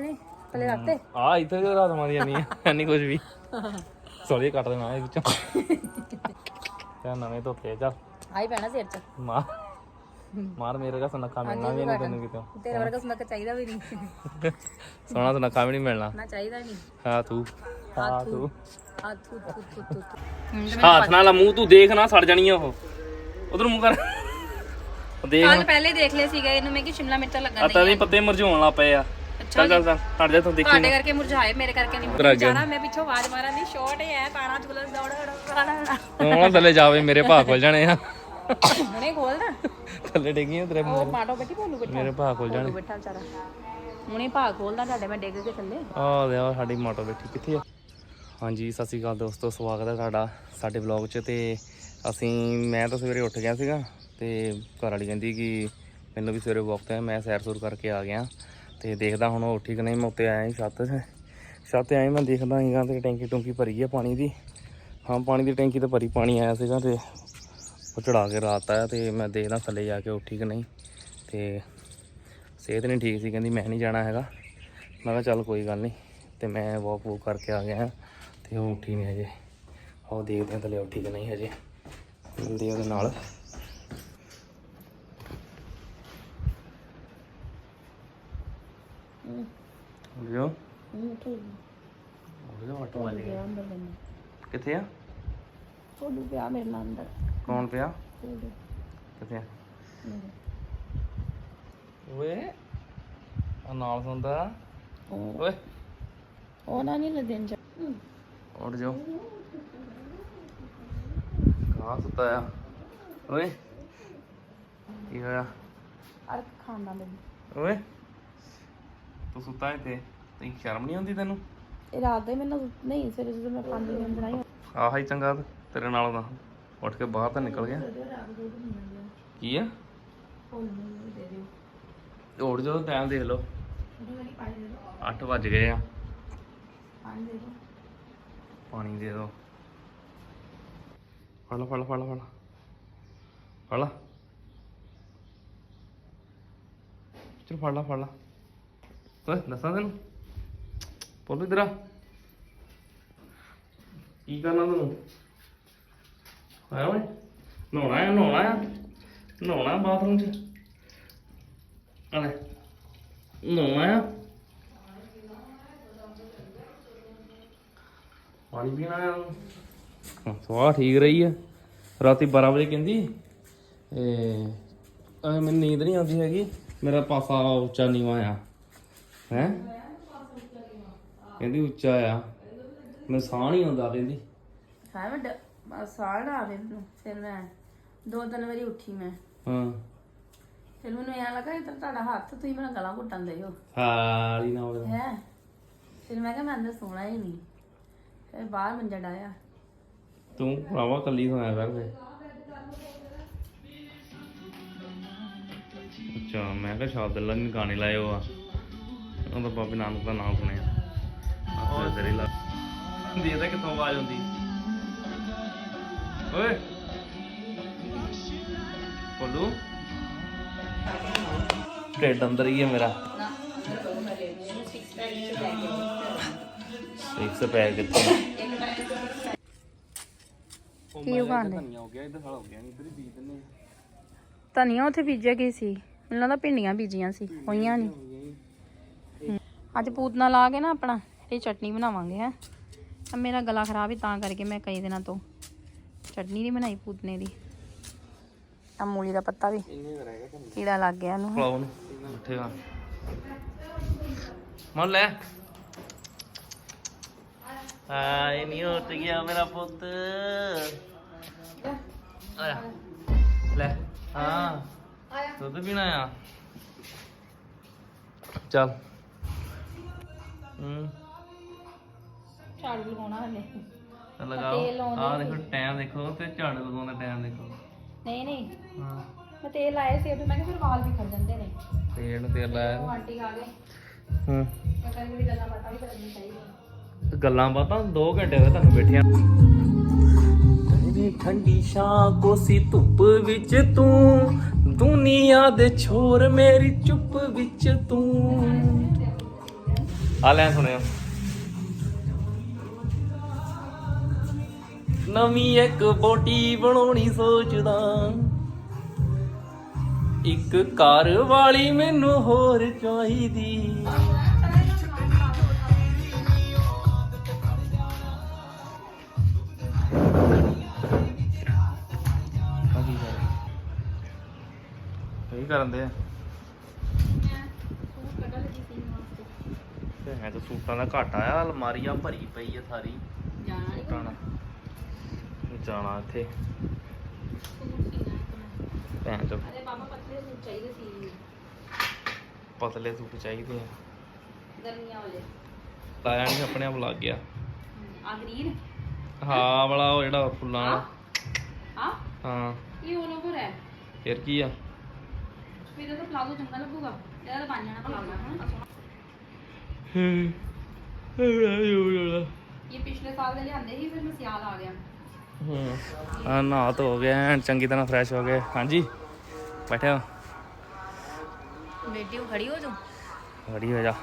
ਨੇ ਪਲੇ ਰੱਖਤੇ ਆ ਇੱਥੇ ਜੋ ਰਾਤ ਮਾਰੀ ਜਾਨੀ ਆ ਨਹੀਂ ਕੁਝ ਵੀ। ਸੋਲੀ ਕੱਟ ਦੇਣਾ ਇਹ ਵਿੱਚੋਂ। ਤੇ ਨਵੇਂ ਧੋਤੇ ਚੱਲ। ਆਈ ਪੈਣਾ ਸਿਰ 'ਚ। ਮਾਰ। ਮਾਰ ਮੇਰੇ ਦਾ ਸੁਨੱਖਾ ਮਿਲਣਾ ਵੀ ਨਹੀਂ ਤੈਨੂੰ ਕਿਤੋਂ ਤੇਰੇ ਵਰਗਾ ਸੁਨੱਖ ਚਾਹੀਦਾ ਵੀ ਨਹੀਂ ਸੋਹਣਾ ਸੁਨੱਖਾ ਵੀ ਨਹੀਂ ਮਿਲਣਾ। ਨਾ ਚਾਹੀਦਾ ਨਹੀਂ ਹਾਂ ਤੂੰ। ਹਾਂ ਤੂੰ। ਆ ਥੂ ਥੂ ਥੂ ਥੂ ਥੂ ਹੱਥ ਨਾਲ ਮੂੰਹ ਤੂੰ ਦੇਖ ਨਾ ਸੜ ਜਾਣੀ ਆ ਉਹ। ਉਧਰ ਮੂੰਹ ਕਰ। ਉਹ ਦੇਖ ਕੱਲ ਪਹਿਲੇ ਦੇਖ ਲਏ ਸੀਗੇ ਇਹਨੂੰ ਮੈਂ ਕਿ ਸ਼ਿਮਲਾ ਮਿਰਚਾਂ ਆ ਲੱਗਣ ਤਾਂ ਵੀ ਪੱਤੇ ਮੁਰਝਾਉਣ ਲੱਗ ਪਏ ਆ। ਚੱਲ ਚੱਲ ਚੱਲ ਹਟ ਜਾ ਤੂੰ ਦੇਖੀ ਤੁਹਾਡੇ ਕਰਕੇ ਮੁਰਝਾਏ ਮੇਰੇ ਕਰਕੇ ਨਹੀਂ ਉੱਧਰ ਆ ਗਿਆ। ਮੁਰਝਾਣਾ ਮੈਂ ਪਿੱਛੋਂ ਆਵਾਜ਼ ਮਾਰਾਂ ਦੀ ਸ਼ਾਰਟ ਹੈ ਤਾਰਾ ਝੁਲਸ ਦੌੜ ਦੌੜ ਉਹਨਾਂ ਥੱਲੇ ਜਾਵੇ ਮੇਰੇ ਭਾਅ ਖੁੱਲ ਜਾਣੇ ਆ। ਹੁਣੇ ਖੋਲ ਨਾ। ਥੱਲੇ ਡਿੱਗੀਆਂ ਤੇਰੇ ਉਹ ਮਾਟੋ ਬੈਠੀ ਭੋਲੂ ਬੈਠਾ। ਮੇਰੇ ਭਾਅ ਖੁੱਲ ਜਾਣੇ। ਬੈਠਾ ਵਿਚਾਰਾ। ਹੁਣੇ ਭਾਗ ਖੋਲਦਾ ਤੁਹਾਡੇ ਮੈਂ ਡਿੱਗ ਕੇ ਥੱਲੇ। ਆ ਦੇ ਆ ਸਾਡੀ ਮੋਟਰ ਬੈਠੀ ਕਿੱਥੇ ਆ? ਹਾਂਜੀ ਸਤਿ ਸ਼੍ਰੀ ਅਕਾਲ ਦੋਸਤੋ ਸਵਾਗਤ ਹੈ ਤੁਹਾਡਾ ਸਾਡੇ ਵਲੌਗ 'ਚ ਤੇ ਅਸੀਂ ਮੈਂ ਤਾਂ ਸਵੇਰੇ ਉੱਠ ਗਿਆ ਸੀਗਾ ਤੇ ਘਰ ਵਾਲੀ ਕਹਿੰਦੀ ਕਿ ਮੈਨੂੰ ਵੀ ਸਵੇਰੇ ਵਾਕ ਤੇ ਮੈਂ ਸੈਰ ਸੂਰ ਕਰਕੇ ਆ ਗਿਆ। ਤੇ ਦੇਖਦਾ ਹੁਣ ਉਹ ਠੀਕ ਨਹੀਂ, ਮੈਂ ਉੱਤੇ ਆਇਆ ਸੀ ਛੱਤ ਛੱਤ ਤੇ ਆਇਆ ਮੈਂ ਦੇਖਦਾ ਸੀਗਾ ਤੇ ਟੈਂਕੀ ਟੁੰਕੀ ਭਰੀ ਹੈ ਪਾਣੀ ਦੀ। ਹਾਂ, ਪਾਣੀ ਦੀ ਟੈਂਕੀ ਤੇ ਭਰੀ ਪਾਣੀ ਆਇਆ ਸੀਗਾ ਤੇ ਉਹ ਚੜਾ ਕੇ ਰਾਤ ਆਇਆ ਤੇ ਮੈਂ ਦੇਖਦਾ ਥੱਲੇ ਜਾ ਕੇ ਉਹ ਠੀਕ ਨਹੀਂ ਤੇ ਸਿਹਤ ਨਹੀਂ ਠੀਕ ਸੀ, ਕਹਿੰਦੀ ਮੈਂ ਨਹੀਂ ਜਾਣਾ ਹੈਗਾ। ਮੈਂ ਕਿਹਾ ਚੱਲ ਕੋਈ ਗੱਲ ਨਹੀਂ ਤੇ ਮੈਂ ਵਾਕ ਵੂਕ ਕਰਕੇ ਆ ਗਿਆ ਤੇ ਉਹ ਉੱਠੀ ਨਹੀਂ ਹਜੇ। ਉਹ ਦੇਖਦੇ ਹਾਂ ਥੱਲੇ ਉਹ ਠੀਕ ਨਹੀਂ ਹਜੇ। ਮਿਲਦੀ ਉਹਦੇ ਨਾਲ। ਲਿਓ ਹੂੰ ਠੀਕ ਉਹਦੇ ਆਟੋ ਵਾਲੇ ਪਿਆ ਅੰਦਰ ਮੈਨੂੰ ਕਿੱਥੇ ਆ? ਥੋੜੂ ਪਿਆ ਮੇਰੇ ਨਾਲ ਅੰਦਰ। ਕੌਣ ਪਿਆ ਥੋੜੂ ਕਿੱਥੇ ਆ? ਓਏ ਆ ਨਾਲ ਸੁਣਦਾ ਓਏ। ਉਹ ਨਾ ਨਹੀਂ ਲੱਦਣ ਚ ਉੱਠ ਜਾਓ। ਕਾ ਸੁੱਤਾ ਆ। ਓਏ। ਕੀ ਹੋਇਆ? ਅਰਕ ਖਾਂਦਾ ਮੈਨੂੰ। ਓਏ। ਤੂੰ ਸੁੱਤਾ ਹੈ ਤੇ ਤੈਨੂੰ ਸ਼ਰਮ ਨਹੀਂ ਆਉਂਦੀ ਤੈਨੂੰ? ਇਹ ਰਾਤ ਦੇ ਮੈਨੂੰ ਨਹੀਂ ਸਵੇਰੇ ਜਦੋਂ ਮੈਂ ਪੰਜ ਵਜੇ ਬਣਾਈ ਆਹ ਹੀ ਚੰਗਾ ਤੇ ਤੇਰੇ ਨਾਲੋਂ ਤਾਂ। ਉੱਠ ਕੇ ਬਾਹਰ ਤਾਂ ਨਿਕਲ ਗਿਆ। ਕੀ ਆ? ਉੱਠ ਜਾਓ ਟਾਈਮ ਦੇਖ ਲਓ। 8 ਵੱਜ ਗਏ ਆ। ਪਾਣੀ ਦੇ ਦਿਓ। ਫੜ ਲਾ ਫੜ ਲਾ ਫੜ ਲਾ ਫੜ ਲਾ। ਫੜ ਲਾ। ਚਲ ਫੜ ਲਾ ਫੜ ਲਾ। ਓਏ ਦੱਸਾਂ ਤੈਨੂੰ ਬੋਲੋ ਇਧਰ ਕੀ ਕਰਨਾ ਤੈਨੂੰ ਆਇਆ ਓਏ ਨਹਾਉਣਾ ਆ ਨਹਾਉਣਾ ਆ ਨਹਾਉਣਾ ਬਾਥਰੂਮ ਚ ਆਲੇ ਨਹਾਉਣਾ ਆ ਪਾਣੀ ਪੀਣਾ ਆ ਹਾਂ ਸਵਾਹ ਠੀਕ ਰਹੀ ਆ ਰਾਤੀ 12 ਵਜੇ ਕਹਿੰਦੀ ਇਹ ਮੈਨੂੰ ਨੀਂਦ ਨਹੀਂ ਆਉਂਦੀ ਹੈਗੀ ਮੇਰਾ ਪਾਸਾ ਉੱਚਾ ਨੀਵਾ ਆ ਹੈ? ਕਹਿੰਦੀ ਉੱਚਾ ਆ। ਮੈਂ ਸਾਹ ਨਹੀਂ ਆਉਂਦਾ ਕਹਿੰਦੀ। ਹਾਂ ਮੈਂ ਡ- ਸਾਹ ਨਾ ਆਵੇ ਮੈਨੂੰ। ਫਿਰ ਮੈਂ ਦੋ ਤਿੰਨ ਵਾਰੀ ਉੱਠੀ ਮੈਂ। ਹਾਂ। ਫਿਰ ਮੈਨੂੰ ਐਂ ਲੱਗਾ ਕਿ ਤੁਹਾਡਾ ਹੱਥ ਤੁਸੀਂ ਮੇਰਾ ਗਲਾ ਘੁੱਟਣ ਦੇ ਹੋ। ਹਾਲੀ ਨਾ ਹੋਵੇ। ਹੈ? ਫਿਰ ਮੈਂ ਕਿਹਾ ਮੈਂ ਅੰਦਰ ਸੋਣਾ ਹੀ ਨਹੀਂ। ਫਿਰ ਬਾਹਰ ਮੰਜਾ ਡਾਇਆ ਤੂੰ ਭਰਾਵਾ ਕੱਲੀ ਸੋਇਆ ਕਰ ਫੇ ਅੱਛਾ ਮੈਂ ਕਿਹਾ ਸ਼ਾਦ ਅੱਲਾ ਨੇ ਗਾਣੇ ਲਾਏ ਹੋ ਆ ਉਹ ਤਾਂ ਬਾਬੇ ਨਾਨਕ ਦਾ ਨਾਮ ਸੁਣਿਆ। ਆਹ ਤੇਰੇ ਲਾ ਕਿੱਥੋਂ ਆਵਾਜ਼ ਆਉਂਦੀ? ਓਏ। ਕੋਲੂ ਢਿੱਡ ਅੰਦਰ ਹੀ ਹੈ ਮੇਰਾ। ਸਿਕਸ ਪੈਕ ਕਿੱਥੇ? ਕੀ ਉਗਾਉਂਦੇ? ਧਨੀਆ ਹੋ ਗਿਆ ਇੱਧਰ ਸਾਲ ਹੋ ਗਿਆ ਨਹੀਂ ਇੱਧਰ ਹੀ ਬੀਜ ਦਿੰਨੇ ਧਨੀਆ ਉੱਥੇ ਬੀਜਿਆ ਗਈ ਸੀ? ਮੈਨੂੰ ਲੱਗਦਾ ਭਿੰਡੀਆਂ ਬੀਜੀਆਂ ਸੀ ਹੋਈਆਂ ਨਹੀਂ ਅੱਜ ਪੂਤਨਾ ਲਾ ਕੇ ਨਾ ਆਪਣਾ ਇਹ ਚਟਨੀ ਬਣਾਵਾਂਗੇ, ਹੈ। ਮੇਰਾ ਗਲਾ ਖਰਾਬ ਹੀ ਤਾਂ ਕਰਕੇ ਮੈਂ ਕਈ ਦਿਨਾਂ ਤੋਂ ਚਟਨੀ ਨਹੀਂ ਬਣਾਈ ਪੂਤਨੇ ਦੀ। ਆ ਮੂਲੀ ਦਾ ਪੱਤਾ ਵੀ ਕੀੜਾ ਲੱਗ ਗਿਆ ਇਹਨੂੰ। ਖਲਾਓ ਨੂੰ ਉੱਠੇਗਾ ਮਨ ਲੈ। ਆਏ ਨਹੀਂ ਉੱਠ ਗਿਆ ਮੇਰਾ ਪੁੱਤ। ਆਇਆ ਲੈ, ਹਾਂ। ਦੁੱਧ ਪੀਣਾ ਆ। ਚੱਲ। ਹੂੰ। ਝਾੜੂ ਲਗਾਉਣਾ ਹਲੇ। ਤਾਂ ਲਗਾਓ। ਤੇਲ ਲਾਉਂਦੇ ਆਹ ਦੇਖੋ ਟਾਈਮ ਦੇਖੋ ਤੇ ਝਾੜੂ ਲਗਾਉਣ ਦਾ ਟਾਈਮ ਦੇਖੋ। ਨਹੀਂ ਨਹੀਂ। ਹਾਂ। ਮੈਂ ਤੇਲ ਲਾਇਆ ਸੀ ਉਹਦੇ ਮੈਂ ਕਿਹਾ ਫਿਰ ਵਾਲ ਵੀ ਖੜ ਜਾਂਦੇ ਨੇ। ਤੇਲ ਨੂੰ ਤੇਲ ਲਾਇਆ ਉਹ ਆਂਟੀ ਆ ਗਏ। ਹੂੰ। ਮੈਂ ਕਹਿੰਦੀ ਮੇਰੀ ਗੱਲਾਂ ਬਾਤਾਂ ਵੀ ਕਰਨੀ ਚਾਹੀਦੀ ਗੱਲਾਂ ਬਾਤਾਂ 2 ਘੰਟੇ ਹੋਏ ਤੁਹਾਨੂੰ ਬੈਠਿਆਂ ਤੇਰੀ ਠੰਡੀ ਛਾਂ ਕੋਸੀ ਧੁੱਪ ਵਿੱਚ ਤੂੰ। ਦੁਨੀਆ ਦੇ ਛੋਰ ਮੇਰੀ ਚੁੱਪ ਵਿੱਚ ਤੂੰ। ਆ ਲੈ ਸੁਣਿਓ। ਨਵੀਂ ਇੱਕ ਬੋਟੀ ਬਣਾਉਣੀ ਸੋਚਦਾ। ਇੱਕ ਘਰ ਵਾਲੀ ਮੈਨੂੰ ਹੋਰ ਚਾਹੀਦੀ। ਕੀ ਕਰਨ ਦੇ ਆ। ਤੇ ਹੈ ਤਾਂ ਸੂਟਾਂ ਦਾ ਘਾਟਾ ਆ ਅਲਮਾਰੀਆਂ ਭਰੀ ਪਈ ਆ ਸਾਰੀ। ਸੂਟਾਂ ਨਾਲ। ਜਾਣਾ ਇੱਥੇ। ਭੈਣ ਚੋ। ਅਰੇ ਬਾਬਾ ਪਤਲੇ ਸੂਟ ਚਾਹੀਦੇ ਸੀ। ਪਤਲੇ ਸੂਟ ਚਾਹੀਦੇ ਆ। ਗਰਮੀਆਂ ਵਾਲੇ। ਲਾਇਆ ਨਹੀਂ ਆਪਣੇ ਆਪ ਲੱਗ ਗਿਆ। ਆ ਗ੍ਰੀਨ? ਹਾਂ ਵਾਲਾ ਉਹ ਜਿਹੜਾ ਫੁੱਲਾਂ ਵਾਲਾ। ਆ ਹਾਂ? ਇਹ ਉਹ ਲੋਗੋ ਹੈ। ਫਿਰ ਕੀ ਆ? ਫਿਰ ਇਹਦਾ ਪਲਾਜ਼ੋ ਚੰਗਾ ਲੱਗੂਗਾ। ਇਹਦਾ ਤਾਂ ਬਣ ਜਾਣਾ ਪਲਾਜ਼ੋ ਹਨਾ ਇਹ ਪਿਛਲੇ ਸਾਲ ਦੇ ਲਿਆਂਦੇ ਸੀ ਫਿਰ ਮੈਂ ਸਿਆਲ ਆ ਗਿਆ। ਹੂੰ। ਆ ਨਹਾ ਧੋ ਹੋ ਗਿਆ ਐਨ ਚੰਗੀ ਤਰ੍ਹਾਂ ਫਰੈਸ਼ ਹੋ ਗਏ। ਹਾਂਜੀ ਬੈਠਿਆ ਵੀਡੀਓ ਖੜੀ ਹੋ ਜਾਓ। ਖੜੀ ਹੋ ਜਾ।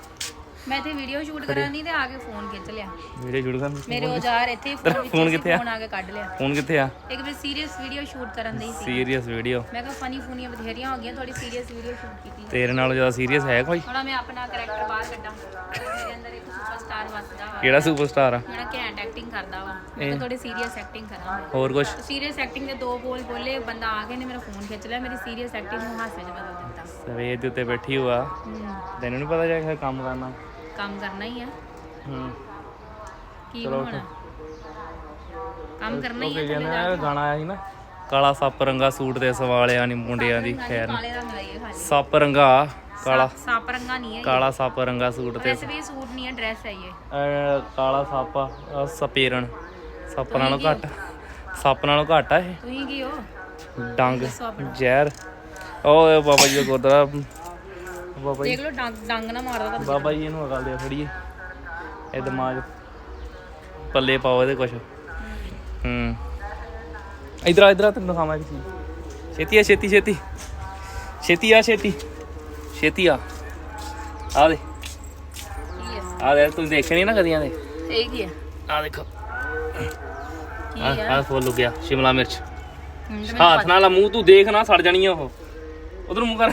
ਮੈਂ ਇੱਥੇ ਵੀਡੀਓ ਸ਼ੂਟ ਕਰਨ ਤੇ ਆ ਕੇ ਫੋਨ ਖਿੱਚ ਲਿਆ। ਵੀਡੀਓ ਸ਼ੂਟ ਕਰ ਮੇਰੇ ਔਜ਼ਾਰ ਇੱਥੇ ਫੋਨ ਕਿੱਥੇ ਆ? ਫੋਨ ਆ ਕੇ ਕੱਢ ਲਿਆ। ਫੋਨ ਕਿੱਥੇ ਆ? ਇੱਕ ਵੀ ਸੀਰੀਅਸ ਵੀਡੀਓ ਸ਼ੂਟ ਕਰਨ ਦੀ ਸੀ। ਸੀਰੀਅਸ ਵੀਡੀਓ ਮੈਂ ਕਿਹਾ ਫਨੀ ਫੂਨੀਆਂ ਬਥੇਰੀਆਂ ਹੋ ਗਈਆਂ ਥੋੜੀ ਸੀਰੀਅਸ ਵੀਡੀਓ ਸ਼ੂਟ ਕੀਤੀ। ਤੇਰੇ ਨਾਲੋਂ ਜ਼ਿਆਦਾ ਸੀਰੀਅਸ ਹੈ ਕੋਈ? ਥੋੜਾ ਮੈਂ ਆਪਣਾ ਕੈਰੈਕਟਰ ਬਾਹਰ ਕੱਢਾਂ। ਮੇਰੇ ਅੰਦਰ ਇੱਕ ਸੁਪਰਸਟਾਰ ਵਸਦਾ ਵਾ। ਕਿਹੜਾ ਸੁਪਰਸਟਾਰ ਆ? ਜਿਹੜਾ ਘੈਂਟ ਐਕਟਿੰਗ ਕਰਦਾ ਵਾ। ਮੈਂ ਥੋੜੀ ਸੀਰੀਅਸ ਐਕਟਿੰਗ ਕਰਾਂ। ਹੋਰ ਕੁਛ? ਸੀਰੀਅਸ ਐਕਟਿੰਗ ਦੇ ਦੋ ਬੋਲ ਬੋਲੇ ਬੰਦਾ ਆ ਕੇ ਨੇ ਮੇਰਾ ਫੋਨ ਖਿੱਚ ਲਿਆ। ਮੇਰੀ ਸੀਰੀਅਸ ਐਕਟਿੰਗ ਨੂੰ ਹਾਸੇ 'ਚ ਬਦਲ ਦਿੱਤਾ। ਸਵੇਰ ਦੇ ਉੱਤੇ ਬੈਠੀ ਹੋਆ। ਤੈਨੂੰ ਨਹੀਂ ਪਤਾ ਜਾ ਕੇ ਕੰਮ ਕਰਨਾ? ਕੰਮ ਕਰਨਾ ਹੀ ਆ। ਹੂੰ। ਕੀ ਚਲੋ ਬਣਾਉਣਾ? ਕੰਮ ਕਰਨਾ ਹੀ ਕੀ ਆ ਕਹਿੰਦੇ ਆ ਗਾਣਾ ਆਇਆ ਸੀ ਨਾ ਕਾਲਾ ਸੱਪ ਰੰਗਾ ਸੂਟ ਤੇ ਸਵਾਲਿਆਂ ਨੀ ਮੁੰਡਿਆਂ ਦੀ ਖੈਰ। ਕਾਲੇ ਦਾ ਖਾਲੀ। ਸੱਪ ਰੰਗਾ ਕਾਲਾ। ਸਾਪ ਰੰਗਾ ਨਹੀਂ ਹੈ। ਕਾਲਾ ਸੱਪ ਰੰਗਾ ਸੂਟ ਤੇ। ਵੈਸੇ ਵੀ ਇਹ ਸੂਟ ਨਹੀਂ ਹੈ ਡਰੈਸ ਹੈ ਇਹ। ਅਹ, ਕਾਲਾ ਸੱਪ ਆ, ਸਪੇਰਨ। ਸੱਪ ਨਾਲੋਂ ਘੱਟ। ਸੱਪ ਨਾਲੋਂ ਘੱਟ ਆ ਇਹ। ਤੁਸੀਂ ਕੀ ਹੋ ਡੰਗ ਜ਼ਹਿਰ। ਉਹ ਬਾਬਾ ਜੀ ਦਾ ਗੁਰਦੁਆਰਾ ਬਾਬਾ ਜੀ। ਦੇਖ ਲਓ ਡੰਗ ਡੰਗ ਨਾ ਮਾਰਦਾ ਤਾਂ ਬਾਬਾ ਜੀ ਇਹਨੂੰ ਅਕਲ ਦੇ ਫੜੀਏ ਇਹ ਦਿਮਾਗ। ਪੱਲੇ ਪਾਓ ਇਹਦੇ ਕੁਛ। ਹੂੰ। ਇਧਰ ਆ ਇਧਰ ਆ ਤੈਨੂੰ ਦਿਖਾਵਾਂ ਇੱਕ ਚੀਜ਼। ਛੇਤੀ ਆ ਛੇਤੀ ਛੇਤੀ। ਛੇਤੀ ਆ ਛੇਤੀ। ਛੇਤੀ ਆ। ਆ ਦੇ। ਆ? ਦੇ ਤੂੰ ਦੇਖੇ ਨਹੀਂ ਨਾ ਕਦੀਆਂ ਦੇ। ਇਹ ਕੀ ਹੈ ਆ ਦੇਖੋ। ਕੀ ਆ ਆ? ਫੁੱਲ ਲੁਕਿਆ ਸ਼ਿਮਲਾ ਮਿਰਚ। ਹੱਥ ਨਾਲ ਆ ਮੂੰਹ ਤੂੰ ਦੇਖ ਨਾ ਸੜ ਜਾਣੀ ਆ ਉਹ। ਉਧਰ ਮੂੰਹ ਕਰ।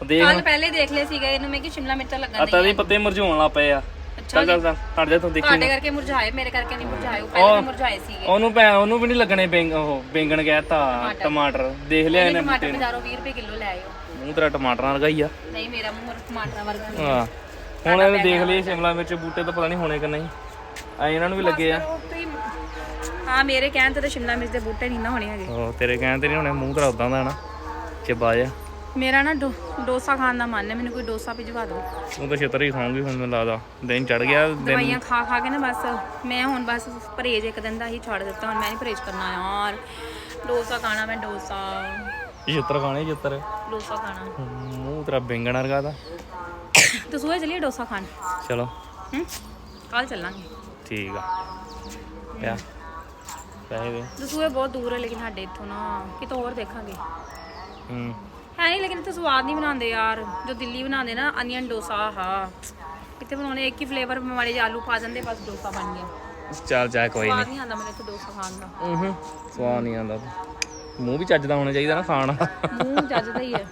ਦੇਖ ਕੱਲ ਪਹਿਲੇ ਦੇਖ ਲਏ ਸੀਗੇ ਇਹਨੂੰ ਮੈਂ ਕਿ ਸ਼ਿਮਲਾ ਮਿਰਚਾਂ ਆ ਲੱਗਣ ਤਾਂ ਦੇ ਪੱਤੇ ਮੁਰਝਾਉਣ ਲੱਗ ਪਏ ਆ। ਚੱਲ ਚੱਲ ਚੱਲ ਹਟ ਜਾ ਤੂੰ ਦੇਖੀ ਤੁਹਾਡੇ ਕਰਕੇ ਮੁਰਝਾਏ ਮੇਰੇ ਕਰਕੇ ਨਹੀਂ ਮੁਰਝਾਏ ਉਹ ਪਹਿਲੇ ਵੀ ਮੁਰਝਾਏ ਸੀਗੇ। ਉਹਨੂੰ ਭੈ ਉਹਨੂੰ ਵੀ ਨਹੀਂ ਲੱਗਣੇ ਬੈਂਗ ਉਹ ਬੈਂਗਣ ਕਹਿਤਾ ਟਮਾਟਰ। ਦੇਖ ਲਿਆ ਇਹਨੇ ਟਮਾਟਰ ਬਾਜ਼ਾਰੋਂ 20 ਰੁਪਏ ਕਿਲੋ ਲੈ ਆਇਓ। ਮੂੰਹ ਤੇਰਾ ਟਮਾਟਰਾਂ ਵਰਗਾ ਹੀ ਆ। ਨਹੀਂ ਮੇਰਾ ਮੂੰਹ ਟਮਾਟਰਾਂ ਵਰਗਾ ਨਹੀਂ। ਹਾਂ। ਹੁਣ ਇਹਨੂੰ ਦੇਖ ਲਈ ਸ਼ਿਮਲਾ ਮਿਰਚ ਬੂਟੇ ਤਾਂ ਪਤਾ ਨਹੀਂ ਹੋਣੇ ਕਿ ਨਹੀਂ। ਆ ਇਹਨਾਂ ਨੂੰ ਵੀ ਲੱਗੇ ਆ। ਉਹ ਤੁਸੀਂ- ਹਾਂ ਮੇਰੇ ਕਹਿਣ ਤੇ ਤਾਂ ਸ਼ਿਮਲਾ ਮਿਰਚ ਦੇ ਬੂਟੇ ਨਹੀਂ ਨਾ ਹੋਣੇ ਹੈਗੇ। ਉਹ ਤੇਰੇ ਕਹਿਣ ਤੇ ਨਹੀਂ ਹੋਣੇ ਮੂੰਹ ਤੇਰਾ ਉਦਾਂ ਦਾ ਨਾ। ਚਿਬਾ ਜਾ ਮੇਰਾ ਨਾ ਡੋ- ਡੋਸਾ ਖਾਣ ਦਾ ਮਨ ਹੈ ਮੈਨੂੰ ਕੋਈ ਡੋਸਾ ਭਿਜਵਾ ਦਿਓ। ਤੂੰ ਤਾਂ ਛੇਤਰ ਹੀ ਖਾਉਂਗੀ ਹੁਣ ਮੈਨੂੰ ਲੱਗਦਾ। ਦਿਨ ਚੜ ਗਿਆ ਦਿਨ ਦਵਾਈਆਂ ਖਾ ਖਾ ਕੇ ਨਾ ਬਸ ਮੈਂ ਹੁਣ ਬਸ ਪਰਹੇਜ ਇੱਕ ਦਿਨ ਦਾ ਹੀ ਛੱਡ ਦਿੱਤਾ ਹੁਣ ਮੈਂ ਨਹੀਂ ਪਰਹੇਜ ਕਰਨਾ ਯਾਰ। ਡੋਸਾ ਖਾਣਾ ਮੈਂ ਡੋਸਾ। ਛੇਤਰ ਖਾਣੇ ਛੇਤਰ? ਡੋਸਾ ਖਾਣਾ। ਮੂੰਹ ਤੇਰਾ ਬੈਂਗਣ ਵਰਗਾ ਦਾ ਦਸੂਏ ਚਲੀਏ ਡੋਸਾ ਖਾਣ? ਚਲੋ। ਹੂੰ ਕੱਲ ਚੱਲਾਂਗੇ। ਠੀਕ ਆ। ਪਿਆ ਪੈਸੇ ਦੇ। ਦਸੂਏ ਬਹੁਤ ਦੂਰ ਹੈ ਲੇਕਿਨ ਸਾਡੇ ਇੱਥੋਂ ਨਾ ਕਿਤੋਂ ਹੋਰ ਦੇਖਾਂਗੇ। ਹੂੰ। ਹੈ ਨਹੀਂ ਲੇਕਿਨ ਇੱਥੇ ਸਵਾਦ ਨਹੀਂ ਬਣਾਉਂਦੇ ਯਾਰ। ਜੋ ਦਿੱਲੀ ਬਣਾਉਂਦੇ ਨਾ ਅਨੀਅਨ ਡੋਸਾ ਆਹਾ ਇੱਥੇ ਬਣਾਉਣੇ ਇੱਕ ਹੀ ਫਲੇਵਰ ਮਾੜੇ ਜਿਹੇ ਆਲੂ ਪਾ ਦਿੰਦੇ ਬਸ ਡੋਸਾ ਬਣ ਗਿਆ। ਚੱਲ ਜਾ ਕੋਈ ਨਹੀਂ ਸਵਾਦ ਨਹੀਂ। ਆਉਂਦਾ ਮੈਨੂੰ ਇੱਥੇ ਡੋਸਾ ਖਾਣ ਦਾ। ਹੂੰ। ਸਵਾਦ ਨਹੀਂ ਆਉਂਦਾ। ਮੂੰਹ ਵੀ ਚੱਜਦਾ ਹੋਣਾ ਚਾਹੀਦਾ ਨਾ ਖਾਣ। ਮੂੰਹ ਜੱਜਦਾ ਹੀ ਹੈ।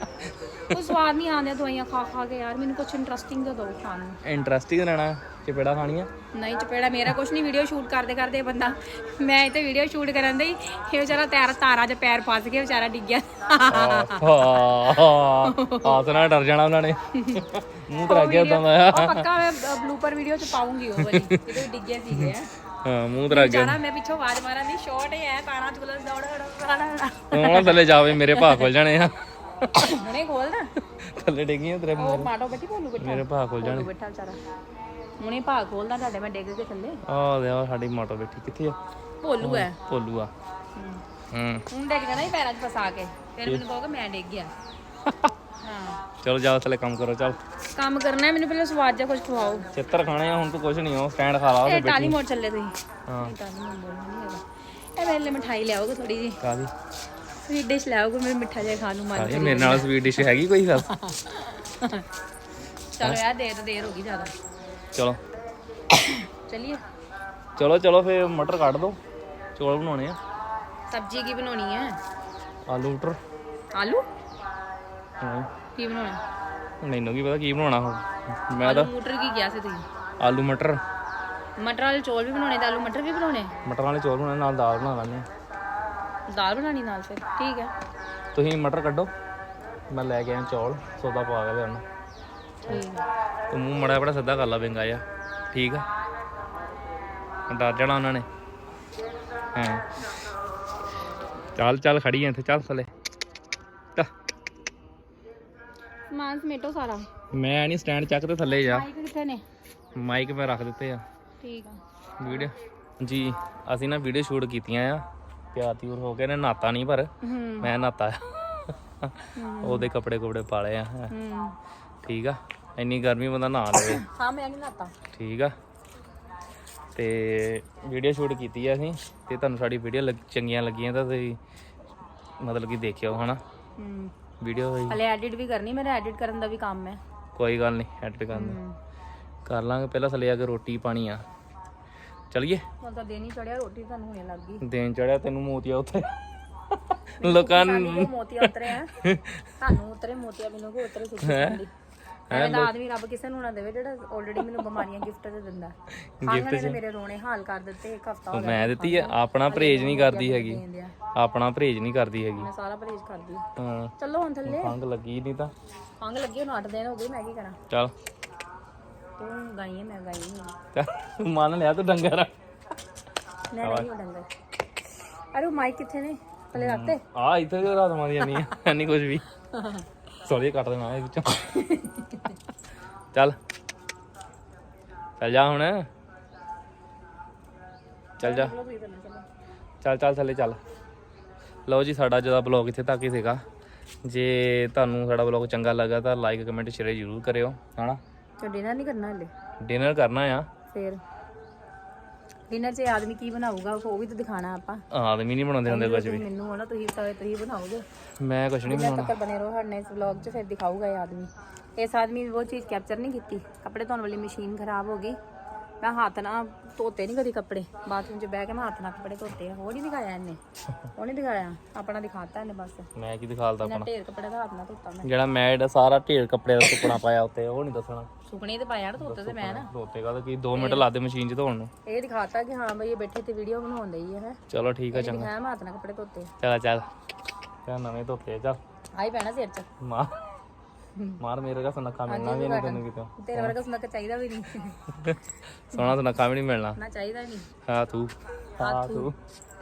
ਕੋਈ ਸਵਾਦ ਨਹੀਂ ਆਉਂਦਾ ਦਵਾਈਆਂ ਖਾ ਖਾ ਕੇ ਯਾਰ ਮੈਨੂੰ ਕੁਝ ਇੰਟਰਸਟਿੰਗ ਦਾ ਦਿਓ ਖਾਣ ਨੂੰ। ਇੰਟਰਸਟਿੰਗ ਰਹਿਣਾ ਚਪੇੜਾ ਖਾਣੀਆਂ? ਨਹੀਂ ਚਪੇੜਾ ਮੇਰਾ ਕੁਝ ਨਹੀਂ ਵੀਡੀਓ ਸ਼ੂਟ ਕਰਦੇ ਕਰਦੇ ਬੰਦਾ ਮੈਂ ਇੱਥੇ ਵੀਡੀਓ ਸ਼ੂਟ ਕਰਨ ਦੇ ਹੀ ਇਹ ਵਿਚਾਰਾ ਤੈਰ ਤਾਰਾ 'ਚ ਪੈਰ ਫਸ ਗਿਆ ਵਿਚਾਰਾ ਡਿੱਗਿਆ ਆਸ ਨਾਲ ਡਰ ਜਾਣਾ ਉਹਨਾਂ ਨੇ। ਮੂੰਹ ਤੇ ਲੱਗ ਗਿਆ ਉਦਾਂ ਦਾ। ਉਹ ਪੱਕਾ ਮੈਂ ਬਲੂਪਰ ਵੀਡੀਓ 'ਚ ਪਾਉਂਗੀ ਉਹ ਵਾਲੀ ਜਦੋਂ ਡਿੱਗੇ ਸੀਗੇ। ਹਾਂ ਮੂੰਹ ਤੇ ਲੱਗ ਗਿਆ ਵਿਚਾਰਾ ਮੈਂ ਪਿੱਛੋਂ ਆਵਾਜ਼ ਮਾਰਾਂ ਦੀ ਸ਼ਾਰਟ ਹੈ ਤਾਰਾ ਚੁਗਲ ਦੌੜ ਦੌੜ ਹੁਣ ਥੱਲੇ ਜਾਵੇ ਮੇਰੇ ਭਾਅ ਖੁੱਲ ਜਾਣੇ ਆ। ਹੁਣੇ ਖੋਲਦਾ ਥੱਲੇ ਡਿੱਗੀਆਂ ਤੇਰੇ ਉਹ ਮਾਟੋ ਬੱਟੀ ਭੋਲੂ ਬੱਠਾ। ਮੇਰੇ ਭਾਅ ਖੁੱਲ ਜਾਣੇ। ਬੱਠਾ ਵਿਚਾਰਾ। ਹੁਣੇ ਭਾਗ ਖੋਲਦਾ ਤੁਹਾਡੇ ਮੈਂ ਡਿੱਗ ਕੇ ਥੱਲੇ। ਆਹ ਦੇ ਆ ਸਾਡੀ ਮੋਟੋ ਬੈਠੀ ਕਿੱਥੇ ਆ? ਭੋਲੂ ਹੈ ਭੋਲੂ ਆ। ਹੂੰ। ਹੁਣ ਡਿੱਗ ਜਾਣਾ ਹੀ ਪੈਰਾਂ 'ਚ ਫਸਾ ਕੇ। ਫਿਰ ਮੈਨੂੰ ਕਹੋਗੇ ਮੈਂ ਡਿੱਗ ਗਿਆ। ਚਲੋ ਜਾਓ ਥੱਲੇ ਕੰਮ ਕਰੋ ਚੱਲ। ਕੰਮ ਕਰਨਾ ਹੈ ਮੈਨੂੰ ਪਹਿਲਾਂ ਸਵਾਦ ਜਿਹਾ ਕੁਝ ਖਵਾਓ। ਚਿੱਤਰ ਖਾਣੇ ਆ ਹੁਣ ਤੂੰ ਕੁਝ ਨਹੀਂ ਹੋ ਸਟੈਂਡ ਖਾ ਲਾ ਇਹ ਟਾਲੀ ਮੋੜ ਚੱਲੇ ਤੁਸੀਂ। ਹਾਂ। ਨਹੀਂ ਟਾਲੀ ਮੋੜ ਬੋਲਣਾ ਨਹੀਂ ਹੈਗਾ। ਇਹ ਮੇਰੇ ਲਈ ਮਠਾਈ ਲਿਆਓਗੇ ਥੋੜੀ ਜੀ ਕਾਦੀ ਸਵੀਟ ਡਿਸ਼ ਲਿਆਓਗੇ ਮੈਂ ਮਿੱਠਾ ਜਿਹਾ ਖਾਣ ਨੂੰ ਮਨ ਇਹ ਮੇਰੇ ਨਾਲ ਸਵੀਟ ਡਿਸ਼ ਹੈਗੀ ਕੋਈ ਫਿਰ ਚਲੋ ਯਾਰ ਦੇਰ ਤੋਂ ਦੇਰ ਹੋ ਗਈ ਜ਼ਿਆਦਾ। ਚਲੋ। ਚਲਿਏ। ਚਲੋ ਚਲੋ ਫੇ ਮਟਰ ਕੱਢ ਦੋ। ਚੌਲ ਬਣਾਉਣੇ ਆ। ਸਬਜ਼ੀ ਕੀ ਬਣਾਉਣੀ ਹੈ? ਆਲੂ ਮਟਰ। ਆਲੂ? ਹਾਂ। ਕੀ ਬਣਾਉਣਾ? ਮੈਨੂੰ ਕੀ ਪਤਾ ਕੀ ਬਣਾਉਣਾ ਹੁਣ ਮੈਂ ਆਲੂ ਤਾਂ ਮਟਰ ਕੀ ਕਿਹਾ ਸੀ ਤੁਸੀਂ? ਆਲੂ ਮਟਰ। ਮਟਰ ਵਾਲੇ ਚੌਲ ਵੀ ਬਣਾਉਣੇ ਤੇ ਆਲੂ ਮਟਰ ਵੀ ਬਣਾਉਣੇ? ਮਟਰ ਵਾਲੇ ਚੌਲ ਬਣਾਉਣੇ ਨਾਲ ਦਾਲ ਬਣਾ ਆ ਦਾਲ ਬਣਾਣੀ ਨਾਲ ਫਿਰ ਠੀਕ ਹੈ। ਤੁਸੀਂ ਮਟਰ ਕੱਢੋ। ਮੈਂ ਲੈ ਕੇ ਆਇਆ ਚੌਲ ਸੌਦਾ ਪਾ ਕੇ ਲਿਆਉਣਾ। ਠੀਕ ਹੈ। ਤੂੰ ਮੂੰਹ ਮੜਾ ਬੜਾ ਸਿੱਧਾ ਕਰ ਲਾ ਬਿੰਗਾ ਜਾ ਠੀਕ ਆ? ਡਰ ਜਾਣਾ ਉਹਨਾਂ ਨੇ। ਹਾਂ। ਚੱਲ ਚੱਲ ਖੜੀ ਐ ਇੱਥੇ ਚੱਲ ਥੱਲੇ ਚੱਲ। ਸਮਾਨ ਸਮੇਟੋ ਸਾਰਾ। ਮੈਂ ਨਹੀਂ ਸਟੈਂਡ ਚੱਕ ਤੇ ਥੱਲੇ ਜਾ। ਮਾਈਕ ਕਿੱਥੇ ਨੇ? ਮਾਈਕ ਮੈਂ ਰੱਖ ਦਿੱਤੇ ਆ। ਠੀਕ ਆ। ਵੀਡੀਓ ਜੀ ਅਸੀਂ ਨਾ ਵੀਡੀਓ ਸ਼ੂਟ ਕੀਤੀਆਂ ਆ। ਪਿਆਰ ਤਿਉਰ ਹੋ ਕੇ ਨੇ ਨਾਤਾ ਨਹੀਂ ਪਰ। ਹੂੰ। ਮੈਂ ਨਾਤਾ। ਉਹਦੇ ਕੱਪੜੇ ਕੁਪੜੇ ਪਾ ਲਏ ਆ। ਹੂੰ। ਠੀਕ ਆ। ਇੰਨੀ ਗਰਮੀ ਬੰਦਾ ਨਹਾ ਲਵੇ। ਹਾਂ ਮੈਂ ਨਹੀਂ ਨਾਤਾ। ਠੀਕ ਆ। ਤੇ ਵੀਡੀਓ ਸ਼ੂਟ ਕੀਤੀ ਆ ਅਸੀਂ। ਤੇ ਤੁਹਾਨੂੰ ਸਾਡੀ ਵੀਡੀਓ ਚੰਗੀਆਂ ਲੱਗੀਆਂ ਤਾਂ ਤੁਸੀਂ ਮਤਲਬ ਕਿ ਦੇਖਿਓ ਹਨਾ। ਹੂੰ। ਵੀਡੀਓ ਹਲੇ ਐਡਿਟ ਵੀ ਕਰਨੀ ਮੇਰਾ ਐਡਿਟ ਕਰਨ ਦਾ ਵੀ ਕੰਮ ਹੈ। ਕੋਈ ਗੱਲ ਨਹੀਂ ਐਡਿਟ ਕਰਨ ਕਰ ਲਾਂਗੇ ਪਹਿਲਾਂ ਥੱਲੇ ਆ ਕੇ ਰੋਟੀ ਪਾਣੀ ਆ। ਚਲਿਏ? ਹੁਣ ਤਾਂ ਹੀ ਚੜਿਆ ਰੋਟੀ ਤੁਹਾਨੂੰ ਹੁਣੇ ਲੱਗ ਗਈ। ਦੇਣ ਚੜਿਆ ਤੈਨੂੰ ਮੋਤੀਆ ਉੱਥੇ ਲੋਕਾਂ ਨੂੰ ਮੋਤੀਆ ਉਤਰੇ ਆ। ਤੁਹਾਨੂੰ ਉਤਰੇ ਮੋਤੀਆ ਮੈਨੂੰ ਕੋ ਉਤਰੇ ਸੁੱਕੀ ਜਾਂਦੀ ਐਵੇਂ ਦਾ ਆਦਮੀ ਰੱਬ ਕਿਸੇ ਨੂੰ ਨਾ ਦੇਵੇ ਜਿਹੜਾ ਆਲਰੇਡੀ ਮੈਨੂੰ ਬਿਮਾਰੀਆਂ ਗਿਫਟ ਤੇ ਦਿੰਦਾ। ਨੇ ਤਾਂ ਮੇਰੇ ਰੋਣੇ ਹਾਲ ਕਰ ਦਿੱਤੇ ਇੱਕ ਹਫਤਾ ਹੋ ਗਿਆ ਮੈਂ ਦਿੱਤੀ ਆ ਆਪਣਾ ਪਰਹੇਜ ਨਹੀਂ ਕਰਦੀ ਹੈਗੀ। ਆਪਣਾ ਪਰਹੇਜ ਨਹੀਂ ਕਰਦੀ ਹੈਗੀ। ਮੈਂ ਸਾਰਾ ਪਰਹੇਜ ਕਰਦੀ। ਹਾਂ। ਚੱਲੋ ਹੁਣ ਥੱਲੇ। ਖੰਗ ਲੱਗੀ ਨਹੀਂ ਤਾਂ। ਖੰਗ ਲੱਗੀ ਹੁਣ 8 ਦਿਨ ਹੋ ਗਏ ਮੈਂ ਕੀ ਕਰਾਂ? ਚੱਲ। ਤੂੰ ਗਾਈ ਮੈਂ ਗਾਈ ਨਹੀਂ ਮੰਨ ਲਿਆ ਤੂੰ ਡੰਗਰ। ਨਹੀਂ ਉਹ ਡੰਗਰ। ਅਰੇ ਮਾਈਕ ਕਿੱਥੇ ਨੇ? ਥੱਲੇ ਰੱਖਤੇ ਆ ਇੱਥੇ ਤੇ ਰਾਤ ਮਾਰੀ ਜਾਨੀ ਆ ਨਹੀਂ ਕੁਝ ਵੀ। ਸੋਰੀ ਕੱਟ ਦੇਣਾ ਇਹ ਵਿੱਚੋਂ। ਚੱਲ। ਚੱਲ ਜਾ ਹੁਣ। ਚੱਲ ਜਾ। ਚਲੋ ਚੱਲ ਥੱਲੇ ਚੱਲ। ਲਓ ਜੀ ਸਾਡਾ ਜਿਹੜਾ ਬਲੌਗ ਇੱਥੇ ਤੱਕ ਹੀ ਸੀਗਾ। ਜੇ ਤੁਹਾਨੂੰ ਸਾਡਾ ਬਲੌਗ ਚੰਗਾ ਲੱਗਾ ਤਾਂ ਲਾਈਕ ਕਮੈਂਟ ਸ਼ੇਅਰ ਜ਼ਰੂਰ ਕਰਿਓ ਹਨਾ? ਤੇ ਡਿਨਰ ਨਹੀਂ ਕਰਨਾ ਹਲੇ? ਡਿਨਰ ਕਰਨਾ ਆ। ਫੇਰ। ਡਿਨਰ 'ਚ ਆਦਮੀ ਕੀ ਬਣਾਊਗਾ? ਉਹ ਵੀ ਤਾਂ ਦਿਖਾਣਾ ਆਪਾਂ। ਆਦਮੀ ਨਹੀਂ ਬਣਾਉਂਦੇ ਹੁੰਦੇ ਕੁਝ ਤੁਸੀਂ ਮੈਨੂੰ ਹੋਣਾ ਤੁਸੀਂ ਸਾਰੇ ਤੁਸੀਂ ਬਣਾਓਗੇ। ਮੈਂ ਕੁਝ ਨਹੀਂ ਮੈਂ ਬਣਾਉਣਾ। ਤੱਕ ਬਨੇ ਰਹੋ ਸਾਡੇ ਇਸ ਵਲੌਗ 'ਚ ਫਿਰ ਦਿਖਾਊਗਾ ਇਹ ਆਦਮੀ। ਇਸ ਆਦਮੀ ਨੇ ਉਹ ਚੀਜ਼ ਕੈਪਚਰ ਨਹੀਂ ਕੀਤੀ। ਕੱਪੜੇ ਧੋਣ ਵਾਲੀ ਮਸ਼ੀਨ ਖਰਾਬ ਹੋ ਗਈ। ਮੈਂ ਹੱਥ ਨਾਲ ਧੋਤੇ ਨਹੀਂ ਕਦੀ ਕੱਪੜੇ। ਬਾਥਰੂਮ 'ਚ ਬਹਿ ਕੇ ਮੈਂ ਹੱਥ ਨਾਲ ਕੱਪੜੇ ਧੋਤੇ ਆ ਉਹ ਨਹੀਂ ਦਿਖਾਇਆ ਇਹਨੇ। ਉਹ ਨਹੀਂ ਦਿਖਾਇਆ ਆਪਣਾ ਦਿਖਾਤਾ ਇਹਨੇ ਬਸ। ਮੈਂ ਕੀ ਦਿਖਾਲਦਾ ਇਹਨਾਂ ਆਪਣਾ? ਢੇਰ ਕੱਪੜੇ ਦਾ ਹੱਥ ਨਾਲ ਧੋਤਾ ਮੈਂ। ਜਿਹੜਾ ਮੈਂ ਜਿਹੜਾ ਸਾਰਾ ਢੇਰ ਕੱਪੜੇ ਦਾ ਸੁੱਕਣਾ ਪਾਇਆ ਉੱਤੇ ਉਹ ਨਹੀਂ ਦੱਸਣਾ। ਸੁਕਣੇ ਤੇ ਪਾਇਆ ਨਾ ਧੋਤੇ ਤੇ ਮੈਂ ਨਾ। ਧੋਤੇ ਕਾ ਕੀ 2 ਮਿੰਟ ਲਾਦੇ ਮਸ਼ੀਨ 'ਚ ਧੋਣ ਨੂੰ। ਇਹ ਦਿਖਾਤਾ ਕਿ ਹਾਂ ਬਈ ਇਹ ਬੈਠੇ ਤੇ ਵੀਡੀਓ ਬਣਾਉਣ ਦਈ ਹੈ। ਚਲੋ ਠੀਕ ਆ ਚੰਗਾ। ਦਿਖਾਇਆ ਮੈਂ ਹੱਥ ਨਾਲ ਕੱਪੜੇ ਧੋਤੇ। ਚੱਲ ਚੱਲ। ਤੇ ਨਵੇਂ ਧੋਤੇ ਆ, ਚੱਲ। ਆਈ ਪੈਣਾ ਸਿਰ 'ਚ। ਮਾਰ मार मेरे का सुना काम मिलना भी नहीं तेन कितों तेरे वर्गा सुना का चाहिदा भी नहीं सोना सुना काम नहीं मिलना ना चाहिदा नहीं हां तू हां तू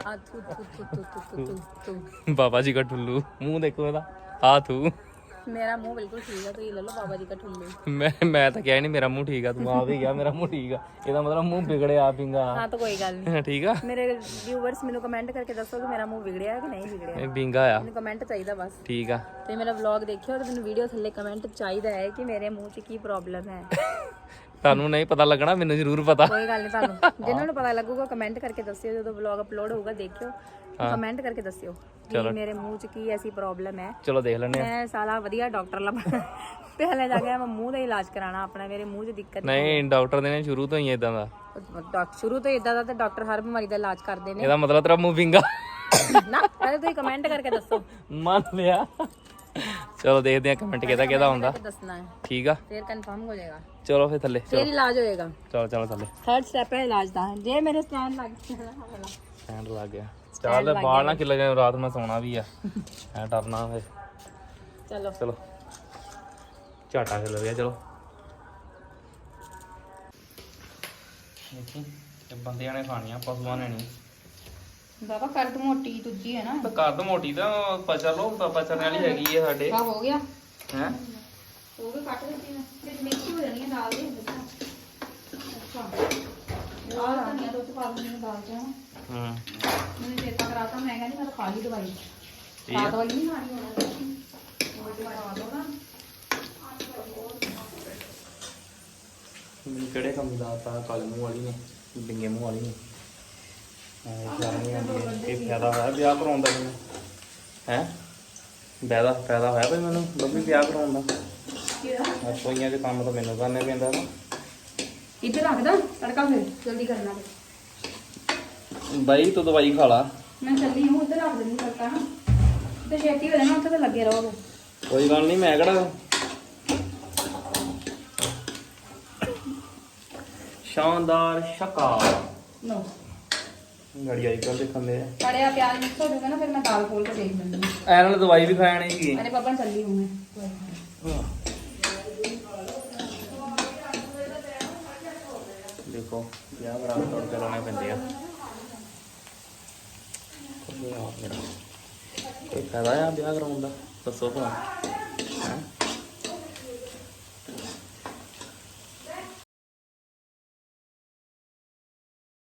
हां तू तू तू तू तू तू बाबा जी का ठुल्लू मुंह देखो ਇਹਦਾ हां तू ਮੇਰਾ ਮੂੰਹ ਬਿਲਕੁਲ ਠੀਕ ਹੈ ਤੁਸੀਂ ਲੈ ਲਓ ਬਾਬਾ ਜੀ ਦਾ ਠੁੱਲੂ ਮੈਂ ਮੈਂ ਤਾਂ ਕਿਹਾ ਨਹੀਂ ਮੇਰਾ ਮੂੰਹ ਠੀਕ ਆ ਤੂੰ ਆਪ ਹੀ ਗਿਆ ਮੇਰਾ ਮੂੰਹ ਠੀਕ ਆ। ਇਹਦਾ ਮਤਲਬ ਮੂੰਹ ਵਿਗੜਿਆ ਪਿੰਗਾ। ਹਾਂ ਤਾਂ ਕੋਈ ਗੱਲ ਨਹੀਂ ਠੀਕ ਆ? ਮੇਰੇ ਵਿਊਵਰਸ ਮੈਨੂੰ ਕਮੈਂਟ ਕਰਕੇ ਦੱਸੋ ਕਿ ਮੇਰਾ ਮੂੰਹ ਵਿਗੜਿਆ ਕਿ ਨਹੀਂ ਵਿਗੜਿਆ। ਇਹ ਬਿੰਗਾ ਆ। ਮੈਨੂੰ ਕਮੈਂਟ ਚਾਹੀਦਾ ਬਸ। ਠੀਕ ਆ। ਤੇ ਮੇਰਾ ਵਲੌਗ ਦੇਖਿਓ ਤੇ ਮੈਨੂੰ ਵੀਡੀਓ ਥੱਲੇ ਕਮੈਂਟ ਚਾਹੀਦਾ ਹੈ ਕਿ ਮੇਰੇ ਮੂੰਹ 'ਚ ਕੀ ਪ੍ਰੋਬਲਮ ਹੈ। ਤੁਹਾਨੂੰ ਨਹੀਂ ਪਤਾ ਲੱਗਣਾ ਮੈਨੂੰ ਜ਼ਰੂਰ ਪਤਾ। ਕੋਈ ਗੱਲ ਨਹੀਂ ਤੁਹਾਨੂੰ। ਜਿਨ੍ਹਾਂ ਨੂੰ ਪਤਾ ਲੱਗੂਗਾ ਕਮੈਂਟ ਕਰਕੇ ਦੱਸਿਓ। ਜਦੋਂ ਵਲੌਗ ਅਪਲੋਡ ਹੋਊਗਾ ਦੇਖਿਓ। ਕਮੈਂਟ ਕਰਕੇ ਦੱਸਿਓ। ਕਿ ਮੇਰੇ ਮੂੰਹ 'ਚ ਕੀ ਐਸੀ ਪ੍ਰੋਬਲਮ ਹੈ? ਚਲੋ ਦੇਖ ਲੈਂਦੇ ਆ। ਮੈਂ ਸਾਲਾ ਵਧੀਆ ਡਾਕਟਰ ਲੱਭ ਪਹਿਲੇ ਜਾ ਕੇ ਮੈਂ ਮੂੰਹ ਦਾ ਇਲਾਜ ਕਰਾਣਾ ਆਪਣਾ ਮੇਰੇ ਮੂੰਹ 'ਚ ਦਿੱਕਤ ਨਹੀਂ ਡਾਕਟਰ ਦੇ ਨੇ ਸ਼ੁਰੂ ਤੋਂ ਹੀ ਇਦਾਂ ਦਾ। ਡਾਕਟਰ ਸ਼ੁਰੂ ਤੋਂ ਇਦਾਂ ਦਾ ਤੇ ਡਾਕਟਰ ਹਰ ਬਿਮਾਰੀ ਦਾ ਇਲਾਜ ਕਰਦੇ ਨੇ। ਇਹਦਾ ਮਤਲਬ ਤੇਰਾ ਮੂੰਹ ਵਿੰਗਾ ਨਾ ਪਹਿਲੇ ਤੁਸੀਂ ਕਮੈਂਟ ਕਰਕੇ ਦੱਸੋ। ਮੰਨ ਲਿਆ। ਚਲੋ ਦੇਖਦੇ ਆ ਕਮੈਂਟ ਕਿਹਦਾ ਕਿਹਦਾ ਹੁੰਦਾ। ਫਿਰ ਦੱਸਣਾ ਹੈ। ਠੀਕ ਆ। ਫਿਰ ਕਨਫਰਮ ਹੋ ਜਾਏਗਾ। ਚਲੋ ਫੇਰ ਥੱਲੇ ਫਿਰ ਇਲਾਜ ਹੋਏਗਾ। ਚਲੋ ਚਲੋ ਥੱਲੇ। ਥਰਡ ਸਟੈਪ ਹੈ ਇਲਾਜ ਦਾ। ਜੇ ਮੇਰੇ ਸਟੈਂਡ ਲੱਗ ਗਿਆ। ਸਟੈਂਡ ਲੱਗ ਗਿਆ। ਚੱਲ ਬਾਲ ਨਾ ਕਿੱਲੇ ਜਾਏ ਰਾਤ ਮੈਂ ਸੌਣਾ ਵੀ ਆ। ਐ ਡਰਨਾ ਫੇ ਚਲੋ। ਚਲੋ। ਝਾਟਾ ਖਿਲ ਗਿਆ ਚਲੋ। ਦੇਖੀ ਇਹ ਬੰਦਿਆਂ ਨੇ ਖਾਣੀਆਂ ਪਸ਼ੂਆਂ ਨੇ ਨਹੀਂ। ਬਾਬਾ ਕਰ ਤੂੰ ਮੋਟੀ ਦੂਜੀ ਹੈ ਨਾ। ਤਾਂ ਕਰ ਦੋ ਮੋਟੀ ਤਾਂ ਪਚਾ ਲੋ ਪਚਣ ਵਾਲੀ ਹੈਗੀ ਆ ਸਾਡੇ। ਆ ਹੋ ਗਿਆ। ਹੈ? ਹੋ ਗਿਆ ਕੱਟ ਦਿੱਤੀ ਨਾ। ਫਿਰ ਮਿਕਸ ਹੋ ਜਾਣੀ ਹੈ ਦਾਲ ਦੇ ਅੱਛਾ। ਆ ਧਨੀਆ ਤੋਂ ਪਾ ਦਿੰਦੀ ਹਾਂ ਦਾਲ ਚ। ਹੂੰ। ਮੈਨੂੰ ਚੇਤਾ ਕਰਾਤਾ ਮੈਂ ਕਹਿੰਦੀ ਮੈਂ ਤਾਂ ਖਾ ਲਈ ਦਵਾਈ। ਠੀਕ ਆ। ਆ ਦਵਾਈ ਨਹੀਂ ਖਾਣੀ ਹੁਣ ਉਹ ਦਵਾਈ ਖਾ ਲਓ ਨਾ। ਮੈਨੂੰ ਕਿਹੜੇ ਕੰਮ ਦਾ ਆਤਾ ਕਾਲੇ ਮੂੰਹ ਵਾਲੀ ਨੇ ਡਿੰਗੇ ਮੂੰਹ ਵਾਲੀ ਨੇ। ਇਹ ਫਾਇਦਾ ਇਹ ਫਾਇਦਾ ਹੋਇਆ ਵਿਆਹ ਕਰਾਉਣ ਦਾ ਮੈਨੂੰ? ਹੈ? ਫਾਇਦਾ ਫਾਇਦਾ ਹੋਇਆ ਬਈ ਮੈਨੂੰ? ਲੱਭੀ ਵਿਆਹ ਕਰਾਉਣ ਦਾ? ਕਿਹਦਾ ਰਸੋਈਆਂ ਦੇ ਕੰਮ ਤਾਂ ਮੈਨੂੰ ਕਰਨੇ ਪੈਂਦਾ ਨਾ। ਰੱਖ ਦਾਂ ਤੜਕਾ ਫਿਰ ਜਲਦੀ ਕਰਨਾ। ਫਿਰ ਬਾਈ ਤੂੰ ਦਵਾਈ ਖਾ ਲਾ। ਮੈਂ ਚੱਲੀ ਹੂੰ ਉੱਧਰ ਰੱਖ ਦਿੰਦੀ ਤੜਕਾ ਨਾ। ਤੇ ਛੇਤੀ ਹੋ ਜਾਣਾ ਉੱਥੇ ਤੇ ਲੱਗੇ ਰਹੋਗੇ ਕੋਈ ਗੱਲ ਨਹੀਂ ਮੈਂ ਕਿਹੜਾ ਸ਼ਾਨਦਾਰ ਸ਼ਕਾ। ਲੋ ਗੜੀ ਆਈ ਕੱਲ ਦੇ ਪੜਿਆ ਪਿਆਜ਼ ਮਿਕਸ ਹੋ ਜਾਊਗਾ ਨਾ ਫਿਰ ਮੈਂ ਦਾਲ ਖੋਲ ਕੇ ਦੇਖ ਲੈਂਦੀ ਹਾਂ। ਐ ਨਾਲ ਦਵਾਈ ਵੀ ਖਾਣੀ ਹੈਗੀ ਅਰੇ ਪਾਪਾ ਚੱਲੀ ਹੂੰ ਮੈਂ। ਦੇਖੋ ਵਿਆਹ ਬੜਾ ਤੜਕਾ ਲਾਉਣੇ ਪੈਂਦੇ ਆ। ਕੋਈ ਫਾਇਦਾ ਆ? ਵਿਆਹ ਕਰਾਉਣ ਦਾ? ਦੱਸੋ ਭਲਾ।